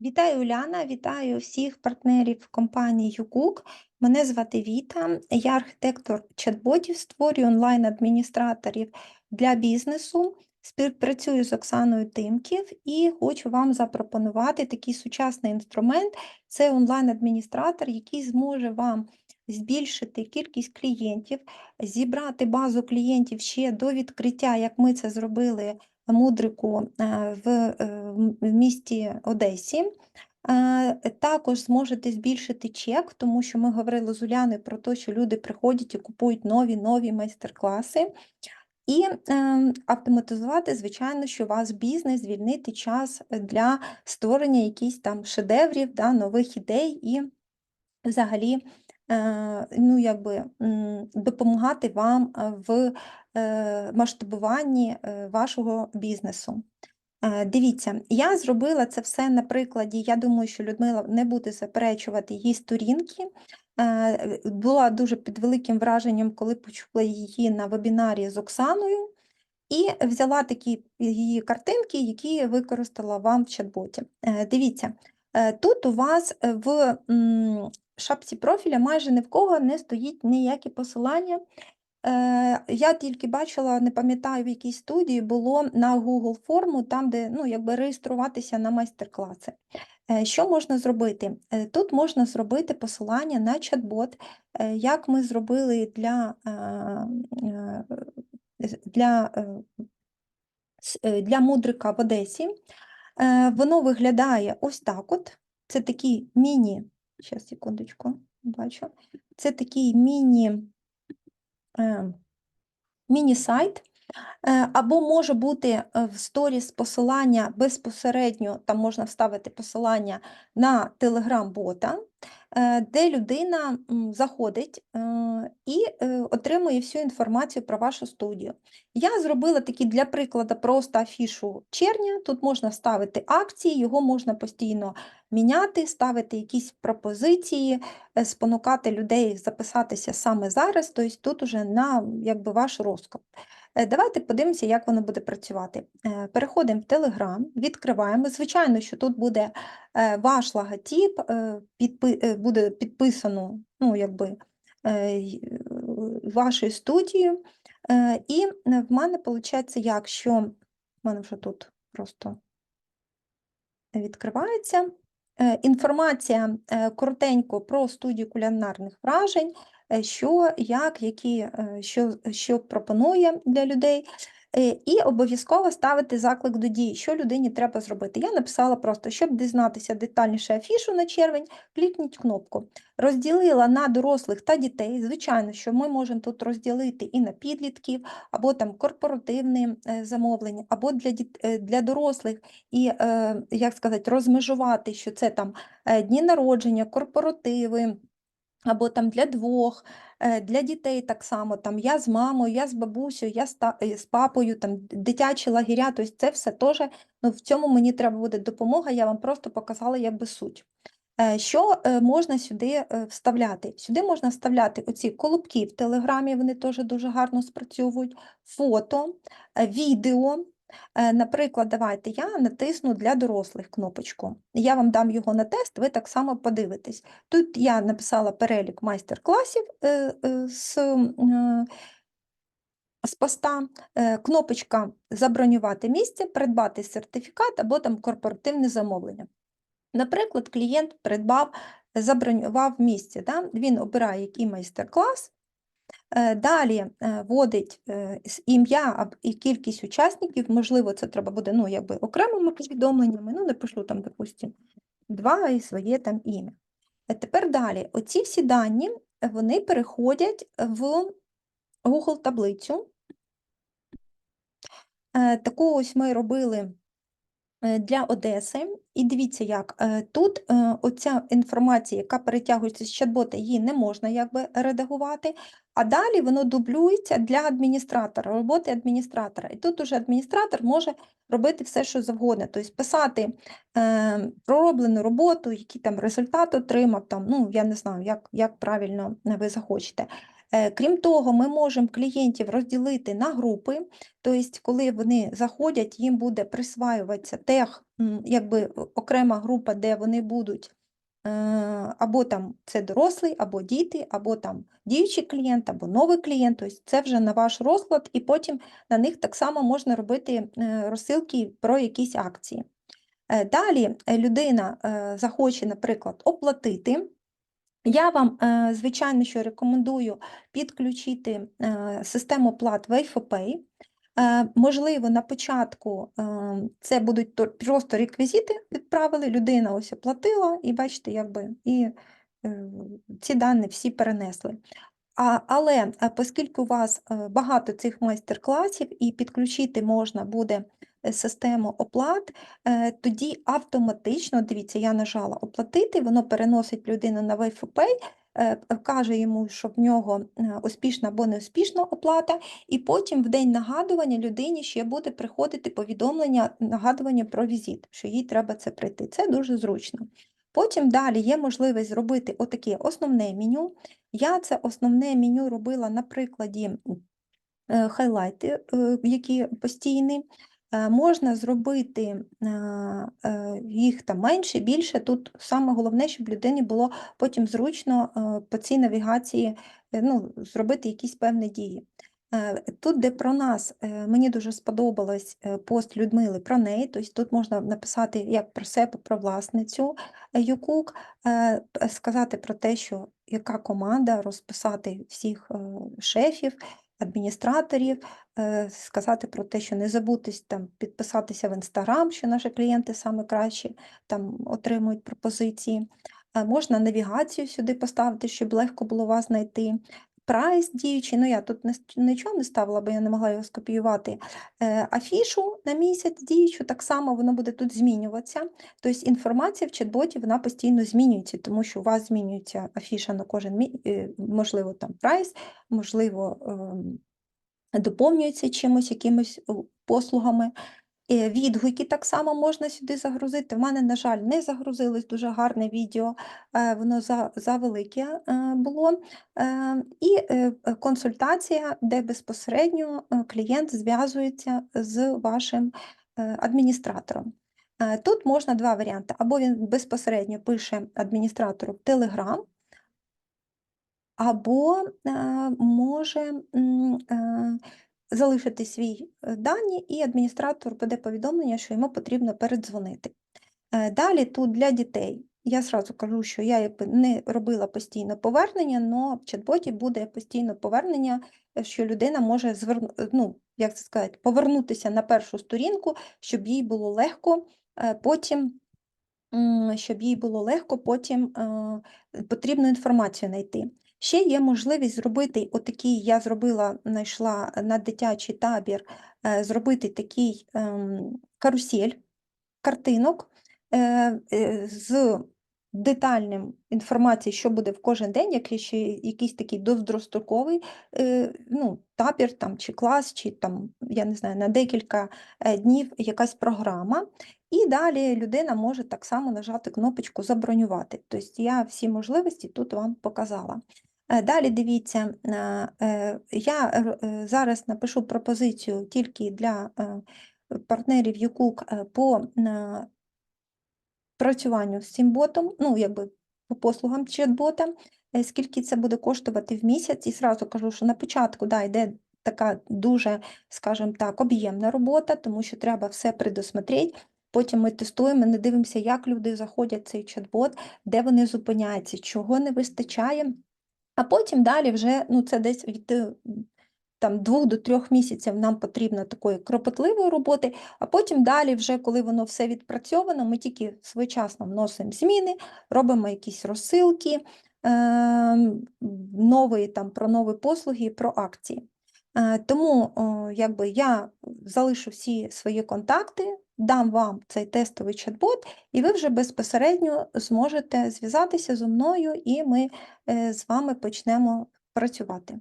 Вітаю Уляна, вітаю всіх партнерів компанії YouCook. Мене звати Віта, я архітектор чат-ботів, створюю онлайн-адміністраторів для бізнесу. Співпрацюю з Оксаною Тимків і хочу вам запропонувати такий сучасний інструмент. Це онлайн-адміністратор, який зможе вам збільшити кількість клієнтів, зібрати базу клієнтів ще до відкриття, як ми це зробили мудрику е, в, е, в місті Одесі. Е, Також зможете збільшити чек, тому що ми говорили з Уляною про те, що люди приходять і купують нові нові майстер-класи. І е, автоматизувати, звичайно, що у вас бізнес, звільнити час для створення якихось там шедеврів, да, нових ідей і взагалі ну, якби, допомагати вам е, в е, масштабуванні е, вашого бізнесу. Е, Дивіться, я зробила це все на прикладі. Я думаю, що Людмила не буде заперечувати її сторінки. Е, Була дуже під великим враженням, коли почула її на вебінарі з Оксаною, і взяла такі її картинки, які використала вам в чат-боті. Е, Дивіться, е, тут у вас в шапці профіля майже ні в кого не стоїть ніякі посилання. Е, Я тільки бачила, не пам'ятаю, в якій студії було на Google форму, там, де ну, якби реєструватися на майстер-класи. Е, Що можна зробити? Е, Тут можна зробити посилання на чат-бот, як ми зробили для, для, для мудрика в Одесі. Воно виглядає ось так от. Це такий міні, зараз секундочку, бачу. Це такий міні, е, міні-сайт. Е, Або може бути е, в сторіс посилання безпосередньо, там можна вставити посилання на телеграм-бота, де людина заходить е, і е, отримує всю інформацію про вашу студію. Я зробила такі для прикладу просто афішу червня. Тут можна вставити акції, його можна постійно міняти, ставити якісь пропозиції, е, спонукати людей записатися саме зараз. Тобто тут уже на якби, ваш розклад. Е, Давайте подивимося, як воно буде працювати. Е, Переходимо в Telegram, відкриваємо. Звичайно, що тут буде е, ваш логотип, буде підписано ну, якби, вашою студією. І в мене виходить, як що в мене вже тут просто відкривається. Інформація коротенько про студію кулінарних вражень, що, як, які, е, що, що пропонує для людей. Е, І обов'язково ставити заклик до дії, що людині треба зробити. Я написала просто, щоб дізнатися детальніше афішу на червень, клікніть кнопку. Розділила на дорослих та дітей. Звичайно, що ми можемо тут розділити і на підлітків, або там корпоративне е, замовлення, або для, діт- е, для дорослих і, е, як сказати, розмежувати, що це там е, дні народження, корпоративи, або там для двох, е, для дітей так само, там я з мамою, я з бабусею, я з, е, папою, там дитячі лагеря, тобто це все теж, ну, в цьому мені треба буде допомога, я вам просто показала якби суть. Е, Що можна сюди вставляти? Сюди можна вставляти оці колобки в Телеграмі, вони теж дуже гарно спрацьовують, фото, відео. Е, Наприклад, давайте я натисну для дорослих кнопочку. Я вам дам його на тест, ви так само подивитесь. Тут я написала перелік майстер-класів е, е, з, з поста, кнопочка забронювати місце, придбати сертифікат або там корпоративне замовлення. Наприклад, клієнт придбав, забронював місце. Да? Він обирає який майстер-клас, далі е, вводить е, ім'я і кількість учасників, можливо, це треба буде ну, якби окремими повідомленнями, ну, напишу там, допустимо, два і своє там ім'я. Е, Тепер далі, оці всі дані, е, вони переходять в Google таблицю. Е, Таку ось ми робили е, для Одеси. І дивіться, як е, тут е, оця інформація, яка перетягується з чат-бота, її не можна якби редагувати, а далі воно дублюється для адміністратора, роботи адміністратора. І тут уже адміністратор може робити все, що завгодно, тобто писати е, пророблену роботу, який там результат отримав, там, ну, я не знаю, як, як правильно ви захочете. Е, Крім того, ми можемо клієнтів розділити на групи, тобто, коли вони заходять, їм буде присваюватися тех, якби окрема група, де вони будуть е, або там це дорослий, або діти, або там діючий клієнт, або новий клієнт. Тобто це вже на ваш розклад, і потім на них так само можна робити е, розсилки про якісь акції. Далі людина захоче, наприклад, оплатити. Я вам, е, звичайно, що рекомендую підключити е, систему плат Wayfopay. Е, Можливо, на початку це будуть просто реквізити відправили, людина ось оплатила, і бачите, якби і ці дані всі перенесли. А, але оскільки у вас багато цих майстер-класів і підключити можна буде систему оплат, е, тоді автоматично, дивіться, я нажала оплатити, воно переносить людину на WayFopay, е, каже йому, що в нього е, успішна або неуспішна оплата, і потім в день нагадування людині ще буде приходити повідомлення, нагадування про візит, що їй треба це прийти. Це дуже зручно. Потім далі є можливість зробити отаке основне меню. Я це основне меню робила на прикладі е, хайлайти, е, які постійні. Е, Можна зробити е, е, їх там менше, більше. Тут саме головне, щоб людині було потім зручно по цій навігації ну, зробити якісь певні дії. Тут, де про нас, мені дуже сподобалось пост Людмили про неї, тобто тут можна написати як про себе, про власницю Юкук, сказати про те, що яка команда, розписати всіх шефів, адміністраторів, е, сказати про те, що не забудьтесь там підписатися в інстаграм, що наші клієнти саме кращі там отримують пропозиції. Е, Можна навігацію сюди поставити, щоб легко було вас знайти. Прайс діючий, ну я тут нічого не ставила, бо я не могла його скопіювати. Е, Афішу на місяць діючу, так само воно буде тут змінюватися. Тобто інформація в чат-боті вона постійно змінюється, тому що у вас змінюється афіша на кожен е, можливо, там прайс, можливо, ем, доповнюється чимось, якимись послугами. Відгуки так само можна сюди загрузити. В мене, на жаль, не загрузилось дуже гарне відео, е, воно завелике е, було. Е, І консультація, де безпосередньо клієнт зв'язується з вашим адміністратором. Тут можна два варіанти. Або він безпосередньо пише адміністратору в Telegram, або може залишити свій е, дані, і адміністратор буде повідомлення, що йому потрібно передзвонити. Е, Далі тут для дітей. Я зразу кажу, що я не робила постійно повернення, але в чат-боті буде постійно повернення, е, що людина може зверну, ну, як це сказати, повернутися на першу сторінку, щоб їй було легко потім щоб їй було легко потім потрібну інформацію знайти. Ще є можливість зробити отакий, я зробила, знайшла на дитячий табір, е, зробити такий ем, карусель картинок е, е, з детальним інформацією, що буде в кожен день, який ще якийсь такий довгостроковий ну, табір там, чи клас, чи там, я не знаю, на декілька днів якась програма. І далі людина може так само нажати кнопочку Забронювати. Тобто я всі можливості тут вам показала. Е, Далі дивіться, е, я е, зараз напишу пропозицію тільки для партнерів ЮКУК по працюванню з цим ботом, ну, якби по послугам чат-бота, скільки це буде коштувати в місяць. І зразу кажу, що на початку да, йде така дуже, скажімо так, об'ємна робота, тому що треба все предусмотрети. Потім ми тестуємо, ми дивимося, як люди заходять в цей чат-бот, де вони зупиняються, чого не вистачає. А потім далі вже ну, це десь від е, там, двох до трьох місяців нам потрібно такої кропотливої роботи, а потім далі, вже коли воно все відпрацьовано, ми тільки своєчасно вносимо зміни, робимо якісь розсилки, е, нові, там, про нові послуги, про акції. Е, Тому якби я залишу всі свої контакти, дам вам цей тестовий чат-бот, і ви вже безпосередньо зможете зв'язатися зі мною, і ми е, з вами почнемо працювати.